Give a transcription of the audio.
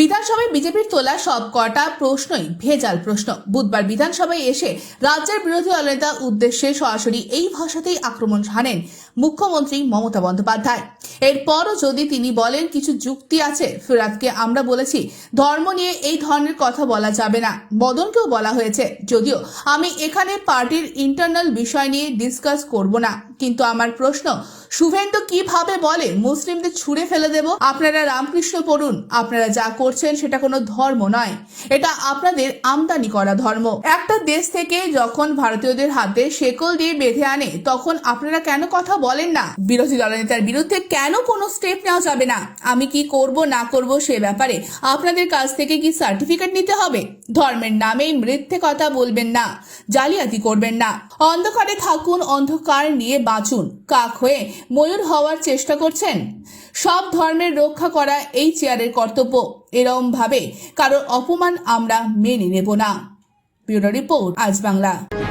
বিধানসভায় বিজেপির তোলা সব কটা প্রশ্নই ভেজাল প্রশ্ন। বুধবার বিধানসভায় এসে রাজ্যের বিরোধী দলনেতা উদ্দেশ্যে সরাসরি এই ভাষাতেই আক্রমণ হানেন মুখ্যমন্ত্রী মমতা বন্দ্যোপাধ্যায়। এরপরও যদি তিনি বলেন কিছু যুক্তি আছে, ফিরাতকে আমরা বলেছি, ধর্ম নিয়ে এই ধরনের কথা বলা যাবে না। বদনকেও বলা হয়েছে, যদিও আমি এখানে পার্টির ইন্টারনাল বিষয় নিয়ে ডিসকাস করব না। কিন্তু আমার প্রশ্ন শুভেন্দু কীভাবে বলে মুসলিমদের ছুঁড়ে ফেলে দেব? আপনারা রামকৃষ্ণ পড়ুন। আপনারা যা করছেন সেটা কোনো ধর্ম নয়। এটা আপনাদের আমদানি করা ধর্ম। একটা দেশ থেকে যখন ভারতীয়দের হাতে শেকল দিয়ে বেঁধে আনে, তখন আপনারা কেন কথা বলেন না? বিরোধী দলনেতার বিরুদ্ধে কেন কোনো স্টেপ নেওয়া যাবে না? আমি কি করব, না করব সে ব্যাপারে আপনাদের কাছ থেকে কি সার্টিফিকেট নিতে হবে? ধর্মের নামেই মিথ্যে কথা বলবেন না, জালিয়াতি করবেন না। অন্ধকারে থাকুন, অন্ধকার নিয়ে বাঁচুন। কাক হয়ে ময়ূর হওয়ার চেষ্টা করছেন? সব ধর্মের রক্ষা করা এই চেয়ারের কর্তব্য। এরম ভাবে কারোর অপমান আমরা মেনে নেব না। ব্যুরো রিপোর্ট, আজ বাংলা।